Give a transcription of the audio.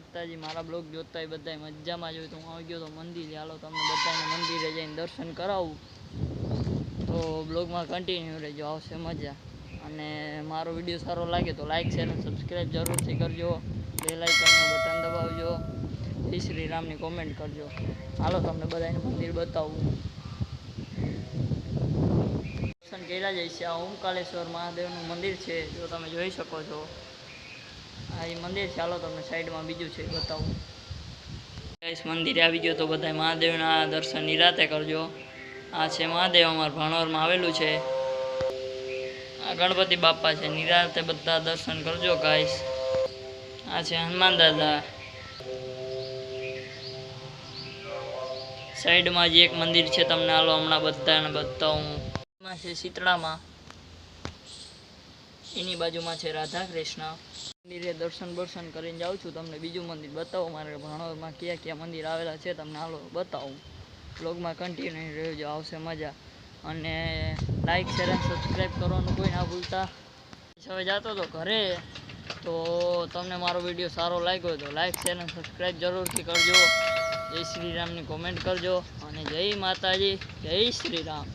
માતાજી, મારા બ્લોગ જોતા બધા મજામાં જોયું હું આવી ગયો તો મંદિરે. હાલો તમને બધાને મંદિરે જઈને દર્શન કરાવું. તો બ્લોગમાં કન્ટિન્યુ રહેજો. આવશે મજા. અને મારો વીડિયો સારો લાગે તો લાઈક શેર અને સબસ્ક્રાઈબ જરૂરથી કરજો. બે લાઇકનનું બટન દબાવજો. શ્રી શ્રી રામની કોમેન્ટ કરજો. હાલો તમને બધાને મંદિર બતાવું. દર્શન કર્યા છે આ ઓમકાલેશ્વર મહાદેવનું મંદિર છે. જો તમે જોઈ શકો છો. આ એ મંદિર હાલો, તમને સાઈડમાં બીજું છે, બતાવું. ગાઈસ, મંદિરે આવી ગયો તો બધા મહાદેવના દર્શન નિરાતે કરજો. આ છે મહાદેવ અમારા ભાણવરમાં આવેલું છે. આ ગણપતિ બાપા છે. નિરાતે બધા દર્શન કરજો, ગાઈસ. આ છે હનુમાન દાદા. સાઈડમાં જે એક મંદિર છે, તમને હાલો હમણાં બધાને બતાવું. છે શીતળામાં. એની બાજુમાં છે રાધા કૃષ્ણ મંદિરે દર્શન બર્શન કરીને જાઉં છું. તમને બીજું મંદિર બતાવું. મારે ભણોરમાં કયા કયા મંદિર આવેલા છે તમને હાલો બતાવું. બ્લોગમાં કન્ટિન્યુ રહેજો. આવશે મજા. અને લાઈક શેર અને સબસ્ક્રાઈબ કરવાનું કોઈ ના ભૂલતા. હવે જતો તો ઘરે. તો તમને મારો વીડિયો સારો લાગ્યો તો લાઈક શેર અને સબસ્ક્રાઈબ જરૂરથી કરજો. જય શ્રી રામની કોમેન્ટ કરજો. અને જય માતાજી. જય શ્રી રામ.